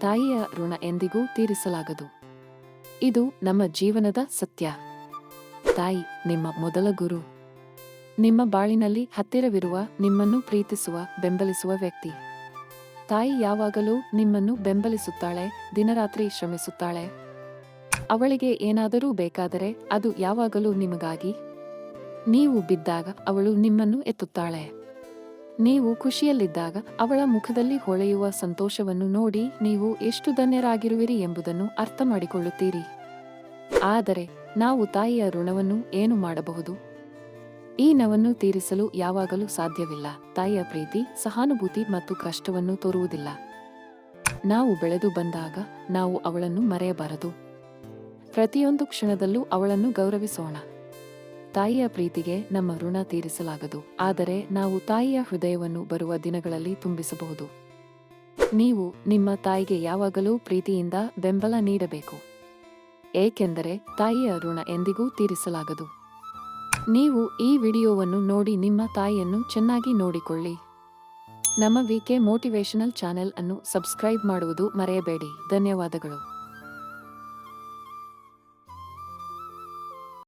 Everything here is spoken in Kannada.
ತಾಯಿಯ ಋಣ ಎಂದಿಗೂ ತೀರಿಸಲಾಗದು. ಇದು ನಮ್ಮ ಜೀವನದ ಸತ್ಯ. ತಾಯಿ, ನಿಮ್ಮ ಮೊದಲ ಗುರು. ನಿಮ್ಮ ಬಾಳಿನಲ್ಲಿ ಹತ್ತಿರವಿರುವ ನಿಮ್ಮನ್ನು ಪ್ರೀತಿಸುವ, ಬೆಂಬಲಿಸುವ ವ್ಯಕ್ತಿ. ತಾಯಿ ಯಾವಾಗಲೂ ನಿಮ್ಮನ್ನು ಬೆಂಬಲಿಸುತ್ತಾಳೆ, ದಿನರಾತ್ರಿ ಶ್ರಮಿಸುತ್ತಾಳೆ. ಅವಳಿಗೆ ಏನಾದರೂ ಬೇಕಾದರೆ ಅದು ಯಾವಾಗಲೂ ನಿಮಗಾಗಿ. ನೀವು ಬಿದ್ದಾಗ ಅವಳು ನಿಮ್ಮನ್ನು ಎತ್ತುತ್ತಾಳೆ. ನೀವು ಖುಷಿಯಲ್ಲಿದ್ದಾಗ ಅವಳ ಮುಖದಲ್ಲಿ ಹೊಳೆಯುವ ಸಂತೋಷವನ್ನು ನೋಡಿ ನೀವು ಎಷ್ಟು ಧನ್ಯರಾಗಿರುವಿರಿ ಎಂಬುದನ್ನು ಅರ್ಥ ಮಾಡಿಕೊಳ್ಳುತ್ತೀರಿ ಆದರೆ ನಾವು ತಾಯಿಯ ಋಣವನ್ನು ಏನು ಮಾಡಬಹುದು? ಈ ನವನ್ನು ತೀರಿಸಲು ಯಾವಾಗಲೂ ಸಾಧ್ಯವಿಲ್ಲ. ತಾಯಿಯ ಪ್ರೀತಿ, ಸಹಾನುಭೂತಿ ಮತ್ತು ಕಷ್ಟವನ್ನು ತೋರುವುದಿಲ್ಲ. ನಾವು ಬೆಳೆದು ಬಂದಾಗ ನಾವು ಅವಳನ್ನು ಮರೆಯಬಾರದು. ಪ್ರತಿಯೊಂದು ಕ್ಷಣದಲ್ಲೂ ಅವಳನ್ನು ಗೌರವಿಸೋಣ. ತಾಯಿಯ ಪ್ರೀತಿಗೆ ನಮ್ಮ ಋಣ ತೀರಿಸಲಾಗದು. ಆದರೆ ನಾವು ತಾಯಿಯ ಹೃದಯವನ್ನು ಬರುವ ದಿನಗಳಲ್ಲಿ ತುಂಬಿಸಬಹುದು. ನೀವು ನಿಮ್ಮ ತಾಯಿಗೆ ಯಾವಾಗಲೂ ಪ್ರೀತಿಯಿಂದ ಬೆಂಬಲ ನೀಡಬೇಕು. ಏಕೆಂದರೆ ತಾಯಿಯ ಋಣ ಎಂದಿಗೂ ತೀರಿಸಲಾಗದು. ನೀವು ಈ ವಿಡಿಯೋವನ್ನು ನೋಡಿ ನಿಮ್ಮ ತಾಯಿಯನ್ನು ಚೆನ್ನಾಗಿ ನೋಡಿಕೊಳ್ಳಿ. ನಮ್ಮ ವಿಕೆ ಮೋಟಿವೇಶನಲ್ ಚಾನೆಲ್ ಅನ್ನು ಸಬ್ಸ್ಕ್ರೈಬ್ ಮಾಡುವುದು ಮರೆಯಬೇಡಿ. ಧನ್ಯವಾದಗಳು.